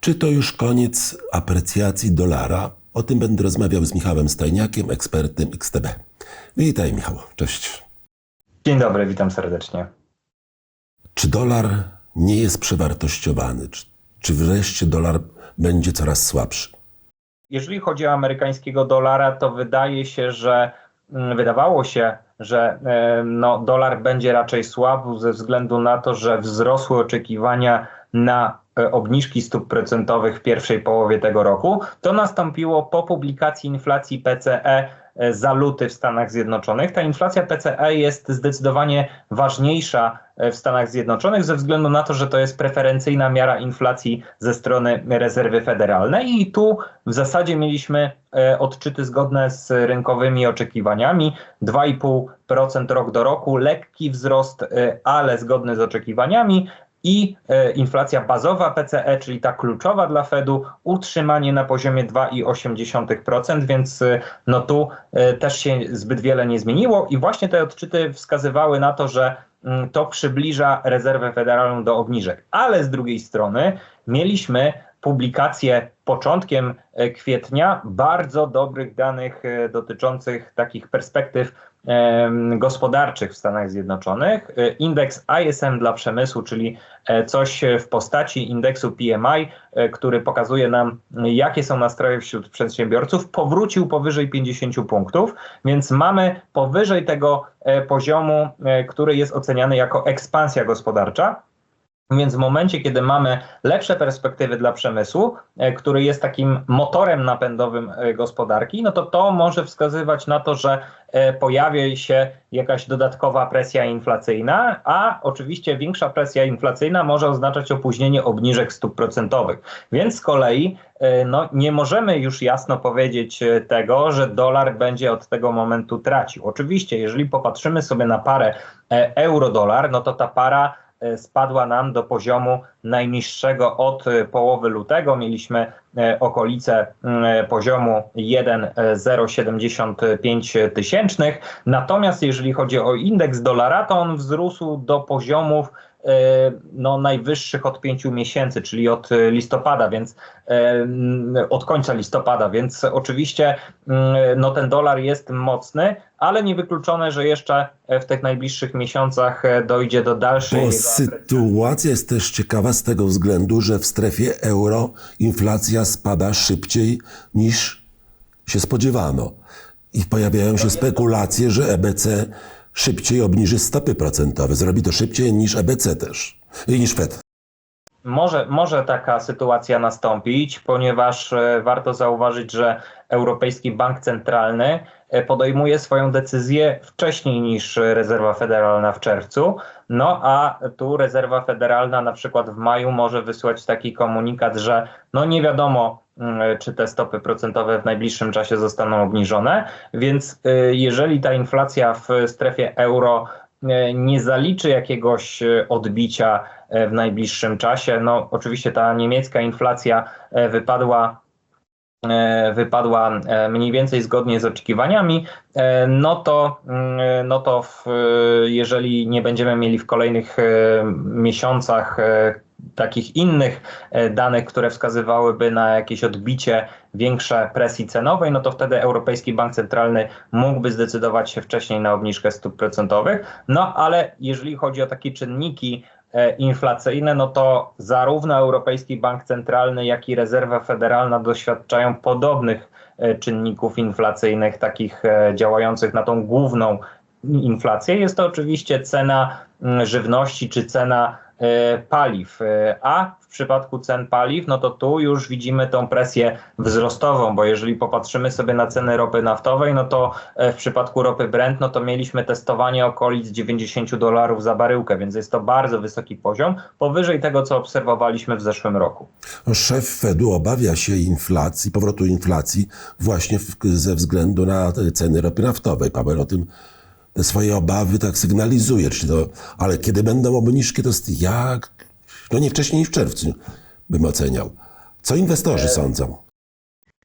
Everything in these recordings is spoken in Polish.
Czy to już koniec aprecjacji dolara? O tym będę rozmawiał z Michałem Stajniakiem, ekspertem XTB. Witaj Michał, cześć. Dzień dobry, witam serdecznie. Czy dolar nie jest przewartościowany? Czy, czy wreszcie dolar będzie coraz słabszy? Jeżeli chodzi o amerykańskiego dolara, to wydaje się, że mm, wydawało się, że e, no, dolar będzie raczej słabł ze względu na to, że wzrosły oczekiwania na obniżki stóp procentowych w pierwszej połowie tego roku. To nastąpiło po publikacji inflacji PCE e, za luty w Stanach Zjednoczonych. Ta inflacja PCE jest zdecydowanie ważniejsza w Stanach Zjednoczonych ze względu na to, że to jest preferencyjna miara inflacji ze strony rezerwy federalnej i tu w zasadzie mieliśmy e, odczyty zgodne z rynkowymi oczekiwaniami 2,5% rok do roku, lekki wzrost, e, ale zgodny z oczekiwaniami i e, inflacja bazowa PCE, czyli ta kluczowa dla Fedu, utrzymanie na poziomie 2,8%, więc e, no tu e, też się zbyt wiele nie zmieniło i właśnie te odczyty wskazywały na to, że mm, to przybliża rezerwę federalną do obniżek. Ale z drugiej strony mieliśmy publikację początkiem kwietnia bardzo dobrych danych dotyczących takich perspektyw gospodarczych w Stanach Zjednoczonych. E, indeks ISM dla przemysłu, czyli coś w postaci indeksu PMI, który pokazuje nam, jakie są nastroje wśród przedsiębiorców, powrócił powyżej 50 punktów, więc mamy powyżej tego poziomu, który jest oceniany jako ekspansja gospodarcza. Więc w momencie, kiedy mamy lepsze perspektywy dla przemysłu, e, który jest takim motorem napędowym e, gospodarki, no to to może wskazywać na to, że e, pojawia się jakaś dodatkowa presja inflacyjna, a oczywiście większa presja inflacyjna może oznaczać opóźnienie obniżek stóp procentowych. Więc z kolei no, nie możemy już jasno powiedzieć tego, że dolar będzie od tego momentu tracił. Oczywiście, jeżeli popatrzymy sobie na parę euro-dolar, no to ta para spadła nam do poziomu najniższego od e, połowy lutego. Mieliśmy e, okolice poziomu 1,075 tysięcznych. Natomiast jeżeli chodzi o indeks dolara, to on wzrósł do poziomów E, no, najwyższych od pięciu miesięcy, czyli od listopada, więc e, od końca listopada, więc oczywiście mm, no, ten dolar jest mocny, ale niewykluczone, że jeszcze w tych najbliższych miesiącach dojdzie do dalszej. Bo sytuacja jest też ciekawa z tego względu, że w strefie euro inflacja spada szybciej niż się spodziewano. I pojawiają się spekulacje, że EBC szybciej obniży stopy procentowe. Zrobi to szybciej niż EBC też, niż Fed. Może, może taka sytuacja nastąpić, ponieważ e, warto zauważyć, że Europejski Bank Centralny e, podejmuje swoją decyzję wcześniej niż Rezerwa Federalna w czerwcu. No a tu Rezerwa Federalna na przykład w maju może wysłać taki komunikat, że no nie wiadomo, czy te stopy procentowe w najbliższym czasie zostaną obniżone. Więc e, jeżeli ta inflacja w strefie euro nie zaliczy jakiegoś odbicia w najbliższym czasie. No, oczywiście ta niemiecka inflacja wypadła wypadła mniej więcej zgodnie z oczekiwaniami, no to, no to w, jeżeli nie będziemy mieli w kolejnych miesiącach takich innych danych, które wskazywałyby na jakieś odbicie większe presji cenowej, no to wtedy Europejski Bank Centralny mógłby zdecydować się wcześniej na obniżkę stóp procentowych. No ale jeżeli chodzi o takie czynniki E, inflacyjne, no to zarówno Europejski Bank Centralny, jak i Rezerwa Federalna doświadczają podobnych e, czynników inflacyjnych, takich e, działających na tą główną inflację. Jest to oczywiście cena mm, żywności czy cena paliw, a w przypadku cen paliw, no to tu już widzimy tą presję wzrostową, bo jeżeli popatrzymy sobie na ceny ropy naftowej, no to e, w przypadku ropy Brent, no to mieliśmy testowanie okolic 90 dolarów za baryłkę, więc jest to bardzo wysoki poziom, powyżej tego, co obserwowaliśmy w zeszłym roku. Szef Fedu obawia się inflacji, powrotu inflacji właśnie ze względu na ceny ropy naftowej. Paweł o tym te swoje obawy tak sygnalizuje, czyli to, ale kiedy będą obniżki, to jest jak no nie wcześniej niż w czerwcu bym oceniał. Co inwestorzy e, sądzą?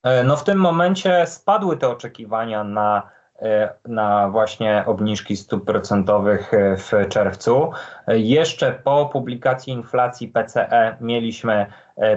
E, no w tym momencie spadły te oczekiwania na, e, na właśnie obniżki stóp procentowych w czerwcu. Jeszcze po publikacji inflacji PCE mieliśmy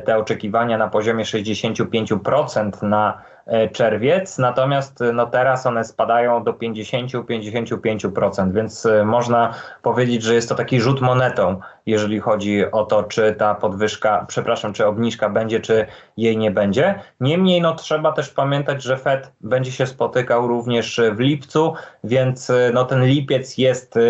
te oczekiwania na poziomie 65% na e, czerwiec, natomiast e, no teraz one spadają do 50-55%, więc e, można powiedzieć, że jest to taki rzut monetą, jeżeli chodzi o to, czy ta podwyżka, przepraszam, czy obniżka będzie, czy jej nie będzie. Niemniej no trzeba też pamiętać, że Fed będzie się spotykał również w lipcu, więc e, no ten lipiec jest e,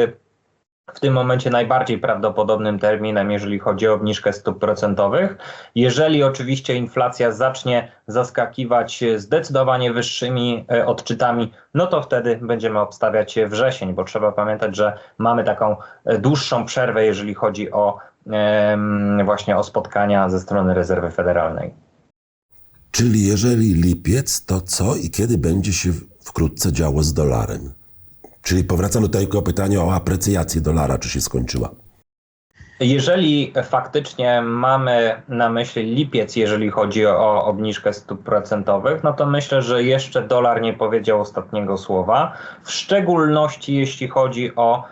w tym momencie najbardziej prawdopodobnym terminem, jeżeli chodzi o obniżkę stóp procentowych. Jeżeli oczywiście inflacja zacznie zaskakiwać zdecydowanie wyższymi e, odczytami, no to wtedy będziemy obstawiać wrzesień, bo trzeba pamiętać, że mamy taką e, dłuższą przerwę, jeżeli chodzi o właśnie o spotkania ze strony rezerwy federalnej. Czyli jeżeli lipiec, to co i kiedy będzie się wkrótce działo z dolarem? Czyli powracam do tego pytania o aprecjację dolara, czy się skończyła. Jeżeli faktycznie mamy na myśli lipiec, jeżeli chodzi o obniżkę stóp procentowych, no to myślę, że jeszcze dolar nie powiedział ostatniego słowa. W szczególności jeśli chodzi o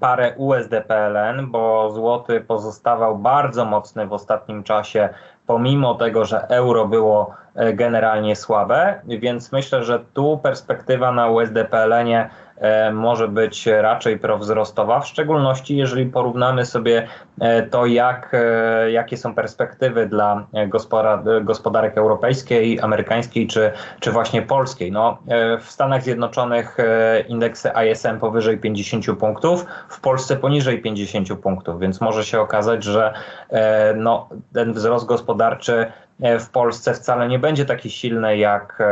parę USD-PLN, bo złoty pozostawał bardzo mocny w ostatnim czasie, pomimo tego, że euro było e, generalnie słabe, więc myślę, że tu perspektywa na USD-PLN może być raczej prowzrostowa, w szczególności jeżeli porównamy sobie e, to, jak, e, jakie są perspektywy dla e, gospodar gospodarek europejskiej, amerykańskiej czy, czy właśnie polskiej. No, e, w Stanach Zjednoczonych e, indeksy ISM powyżej 50 punktów, w Polsce poniżej 50 punktów, więc może się okazać, że e, no, ten wzrost gospodarczy e, w Polsce wcale nie będzie taki silny, jak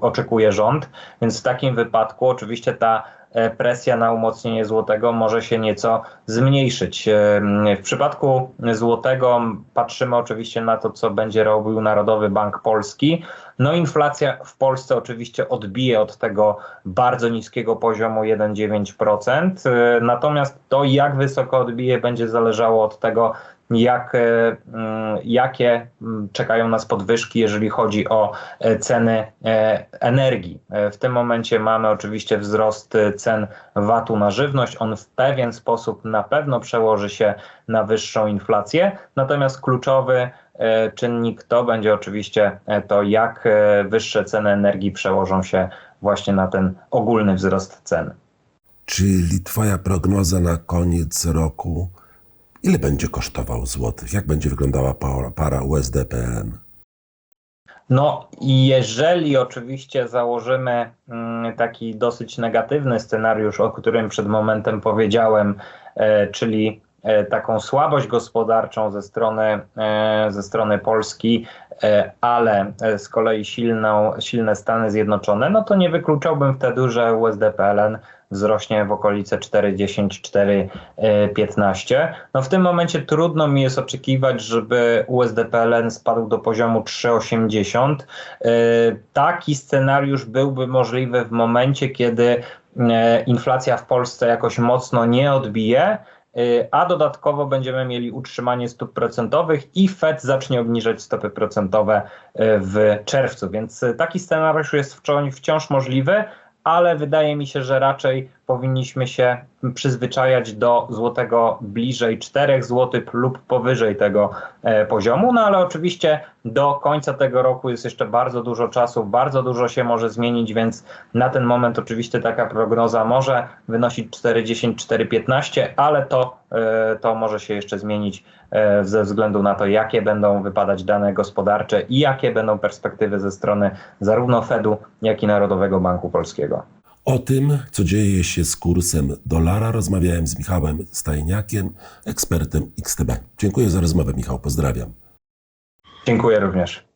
oczekuje rząd, więc w takim wypadku oczywiście ta e, presja na umocnienie złotego może się nieco zmniejszyć. W przypadku złotego patrzymy oczywiście na to, co będzie robił Narodowy Bank Polski. No inflacja w Polsce oczywiście odbije od tego bardzo niskiego poziomu 1,9%, e, natomiast to jak wysoko odbije będzie zależało od tego, jak, e, mm, jakie mm, czekają nas podwyżki, jeżeli chodzi o e, ceny e, energii. W tym momencie mamy oczywiście wzrost cen VAT-u na żywność. On w pewien sposób na pewno przełoży się na wyższą inflację, natomiast kluczowy czynnik to będzie oczywiście to, jak wyższe ceny energii przełożą się właśnie na ten ogólny wzrost cen. Czyli twoja prognoza na koniec roku, ile będzie kosztował złotych? Jak będzie wyglądała para, USD-PLN? No, jeżeli oczywiście założymy mm, taki dosyć negatywny scenariusz, o którym przed momentem powiedziałem, e, czyli e, taką słabość gospodarczą ze strony, e, ze strony Polski, ale e, z kolei silną, silne Stany Zjednoczone, no to nie wykluczałbym wtedy, że USD-PLN wzrośnie w okolice 4,10, 4,15. No w tym momencie trudno mi jest oczekiwać, żeby USD-PLN spadł do poziomu 3,80. E, Taki scenariusz byłby możliwy w momencie, kiedy e, inflacja w Polsce jakoś mocno nie odbije, a dodatkowo będziemy mieli utrzymanie stóp procentowych i Fed zacznie obniżać stopy procentowe y, w czerwcu. Więc y, taki scenariusz jest wciąż możliwy, ale wydaje mi się, że raczej powinniśmy się przyzwyczajać do złotego bliżej 4 zł lub powyżej tego e, poziomu. No ale oczywiście do końca tego roku jest jeszcze bardzo dużo czasu, bardzo dużo się może zmienić, więc na ten moment oczywiście taka prognoza może wynosić 4,10, 4,15, ale to, e, to może się jeszcze zmienić e, ze względu na to, jakie będą wypadać dane gospodarcze i jakie będą perspektywy ze strony zarówno Fedu, jak i Narodowego Banku Polskiego. O tym, co dzieje się z kursem dolara, rozmawiałem z Michałem Stajniakiem, ekspertem XTB. Dziękuję za rozmowę, Michał. Pozdrawiam. Dziękuję również.